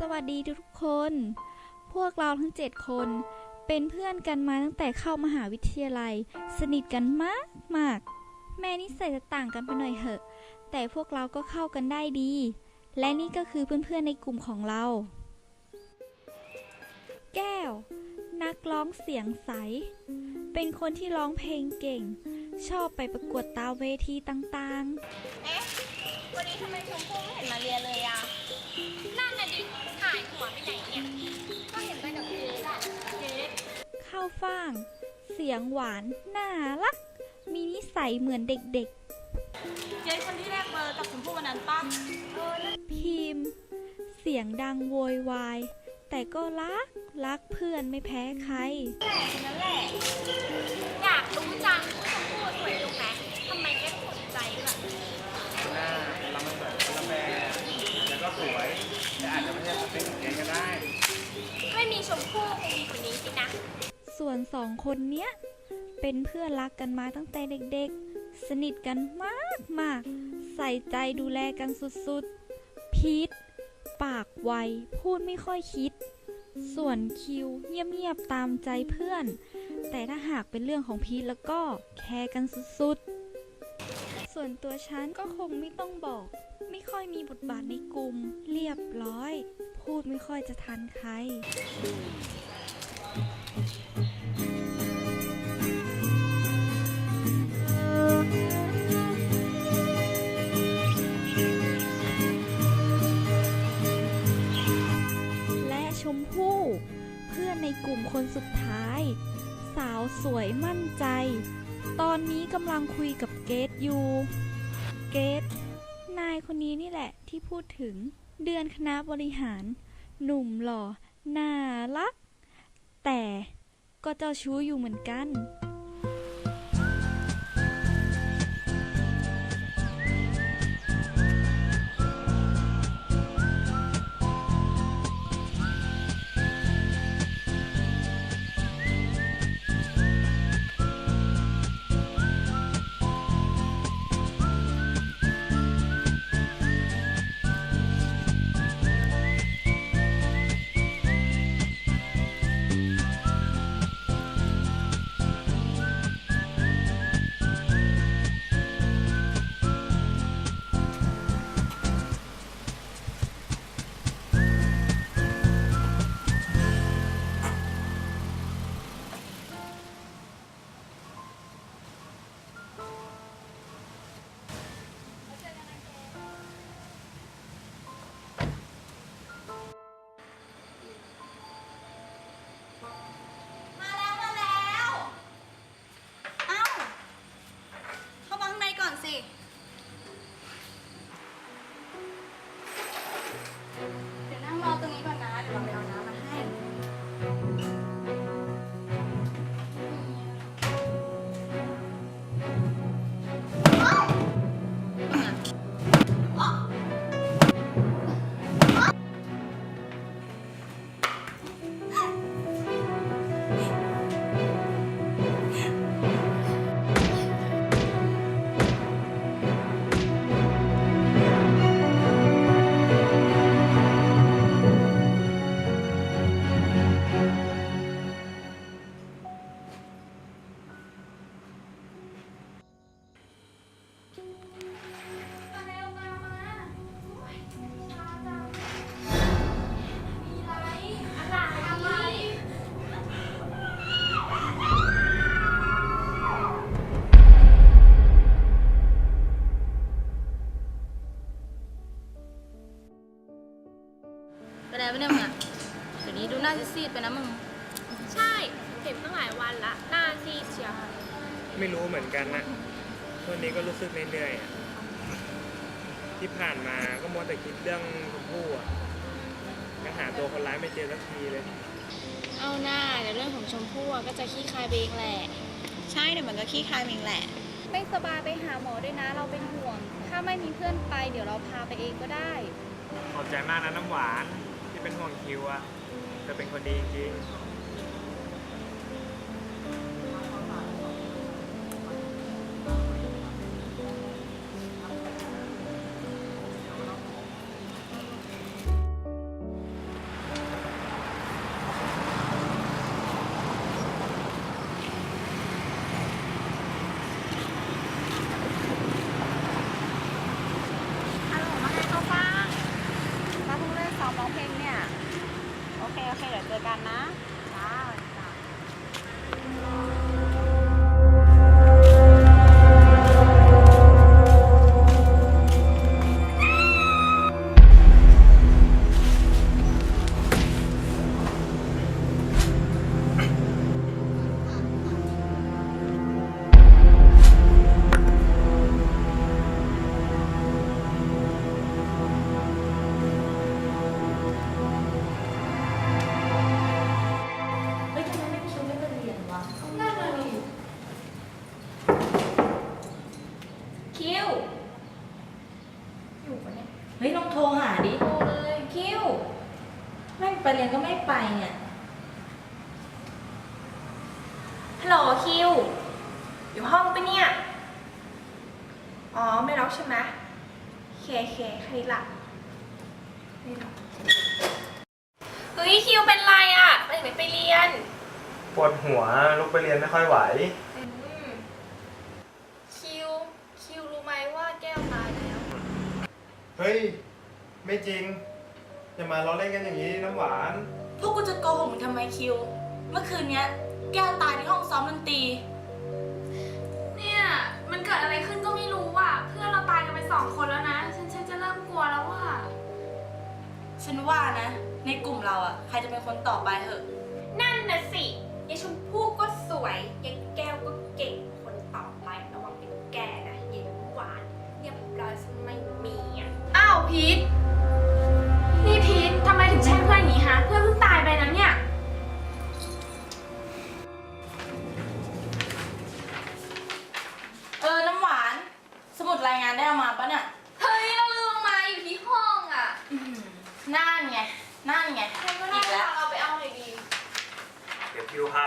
สวัสดีทุกคน พวกเราทั้ง 7 คน เป็นเพื่อนกันมาตั้งแต่เข้ามหาวิทยาลัย สนิทกันมากมาก แม่นิสัยจะต่างกันไปหน่อยเหอะ แต่พวกเราก็เข้ากันได้ดี และนี่ก็คือเพื่อนๆในกลุ่มของเรา แก้ว นักร้องเสียงใส เป็นคนที่ร้องเพลงเก่ง ชอบไปประกวดตามเวทีต่างๆเอ๊ะ วันนี้ทำไมชมพู่ไม่เห็นมาเรียนเลยอะ นั่นน่ะดิหายหัวไปไหนเนี่ย ก็เห็นไปกับเจ๊อะเจ๊ข้าวฟ่าง เสียงหวาน น่ารัก มีนิสัยเหมือนเด็กเจ๊คนที่แรกเบอร์กับชมพู่วันนั้นปะเออนั่นๆพิมพ์ เสียงดังโวยวาย แต่ก็รัก รักเพื่อนไม่แพ้ใคร แหละนั่นแหละ อยากรู้จังว่าชมพู่สวยตรงไหนทำไมแกสนใจด้วยหน้าเรามันเหมือนคนละแบบแล้วก็สวยแต่อาจจะไม่ใช่สเปคของแกก็ได้ ไม่มีชมพู่คงมีคนนี้สินะ ส่วนสองคนเนี้ย เป็นเพื่อนรักกันมาตั้งแต่เด็กๆ สนิทกันมากมากๆใส่ใจดูแลกันสุดๆ พีท ปากไว พูดไม่ค่อยคิด ส่วนคิวเงียบๆตามใจเพื่อน แต่ถ้าหากเป็นเรื่องของพีทแล้วก็แคร์กันสุดๆ ส่วนตัวฉันก็คงไม่ต้องบอก ไม่ค่อยมีบทบาทในกลุ่ม เรียบร้อย พูดไม่ค่อยจะทันใคร สุดท้าย สาวสวยมั่นใจ ตอนนี้กำลังคุยกับเกตอยู่ เกต นายคนนี้นี่แหละที่พูดถึงเดือนคณะบริหาร หนุ่มหล่อ น่ารัก แต่ก็เจ้าชู้อยู่เหมือนกัน ไปนะมึง ใช่ เห็นตั้งหลายวันละ หน้าซีดเชียวไม่รู้เหมือนกันนะวันนี้ก็รู้สึกเหนื่อยๆอะที่ผ่านมาก็มัวแต่คิดเรื่องชมพู่อะก็หาตัวคนร้ายไม่เจอสักทีเลย เอาหน้าเดี๋ยวเรื่องของชมพู่อะก็จะขี้คายไปเองแหละ ใช่เดี๋ยวมันก็ขี้คายเองแหละ ไม่สบายไปหาหมอด้วยนะ เราเป็นห่วง ถ้าไม่มีเพื่อนไป เดี๋ยวเราพาไปเองก็ได้ ขอบใจมากนะน้ำหวานที่เป็นห่วงคิวอะ เธอเป็นคนดีจริงๆ ไม่ไปเนี่ย ฮัลโหลคิว อยู่ห้องปะเนี่ย อ๋อ ไม่รับใช่ไหมเคเคแค่นี้ละไม่รับเฮ้ยคิวเป็นไรอะไปไหนไปเรียน ปวดหัวลุกไปเรียนไม่ค่อยไหวอืมคิว คิวรู้ไหมว่าแก้วตายแล้ว เฮ้ย ไม่จริง อย่ามาล้อเล่นกันอย่างนี้น้ำหวาน พวกกูจะโกหกมึงทำไมคิว เมื่อคืนเนี้ย แก้วตายที่ห้องซ้อมดนตรี เนี่ย มันเกิดอะไรขึ้นก็ไม่รู้อะ เพื่อนเราตายกันไปสองคนแล้วนะ ฉันฉันจะเริ่มกลัวแล้วว่า ฉันว่านะ ในกลุ่มเราอะ ใครจะเป็นคนต่อไปเหอะ นั่นน่ะสิยายชมพู่ก็สวยยายแก้วก็เก่ง คนต่อไประวังเป็นแกนะยายน้ำหวานเรียบร้อยซะไม่มีอะ อ้าวพีท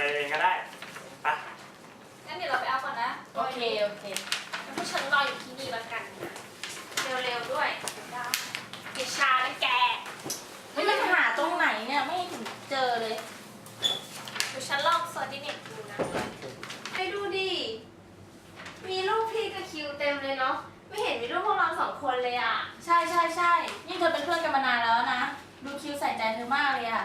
ไปเองก็ได้ไปงั้นเดี๋ยวเราไปเอาก่อนนะโอเค โอเคแล้วพวกฉันรออยู่ที่นี่แล้วกันนะเร็วๆด้วยได้อย่าช้านะแกเฮ้ยมันหาตรงไหนเนี่ยไม่เห็นเจอเลย เดี๋ยวฉันลองเซิร์ชในเน็ตดูนะ ไปดูดิ มีรูปพี่กับคิวเต็มเลยเนาะ ไม่เห็นมีรูปพวกเราสองคนเลยอะ ใช่ใช่ใช่ยิ่งเธอเป็นเพื่อนกันมานานแล้วนะ ดูคิวใส่ใจเธอมากเลยอะ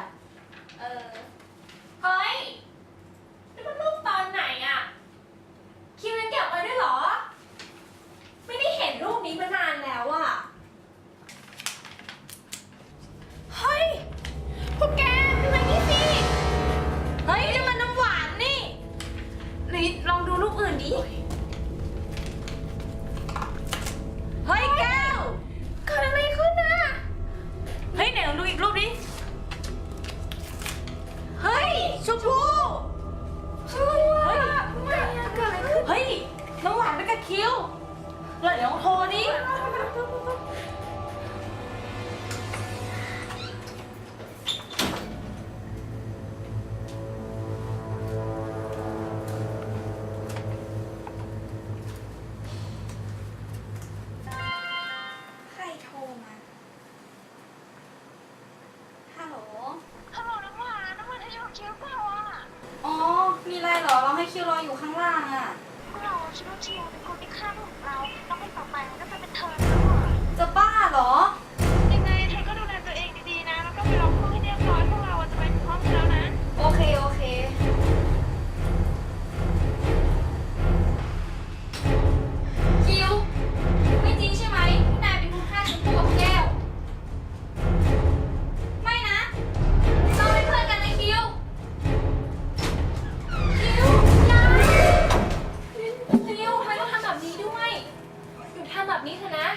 ี้เถอะนะ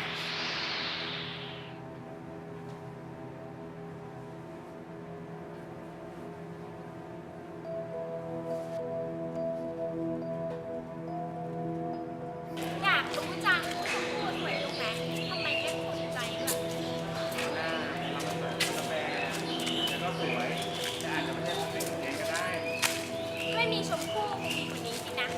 ยากรู้จังว่าชมพู่สวยตรงไหนทำไมแค่คนใจแบบ หน้าเราก็สวยก็แปลแล้วก็สวยแต่อาจจะไม่ใช่สิ่งเด่นก็ได้ ไม่มีชมพู่มีคนนี้สินะ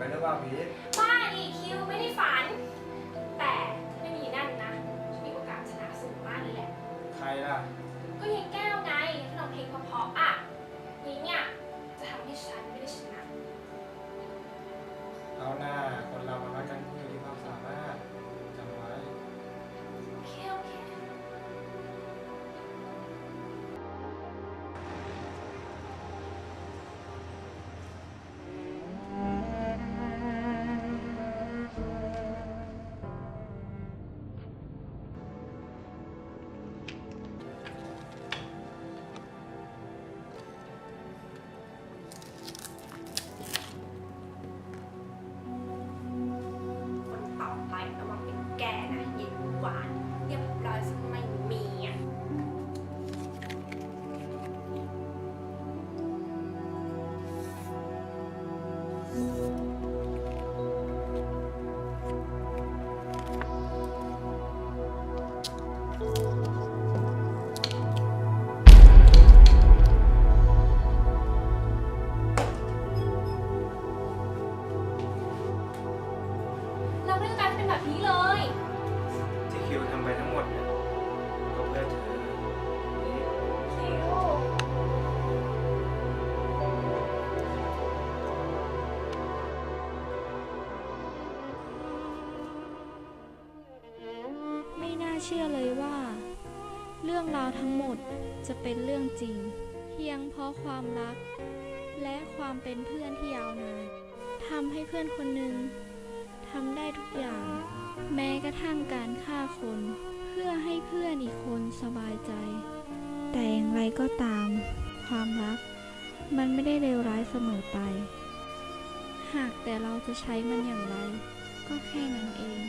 ไปหรือเปล่าพีทบ้าอีคิวไม่ได้ฝัน เชื่อเลยว่า เรื่องราวทั้งหมดจะเป็นเรื่องจริง เพียงเพราะความรัก และความเป็นเพื่อนที่ยาวนานทำให้เพื่อนคนหนึ่งทำได้ทุกอย่าง แม้กระทั่งการฆ่าคน เพื่อให้เพื่อนอีกคนสบายใจ แต่อย่างไรก็ตาม ความรัก มันไม่ได้เลวร้ายเสมอไป หากแต่เราจะใช้มันอย่างไร ก็แค่นั้นเอง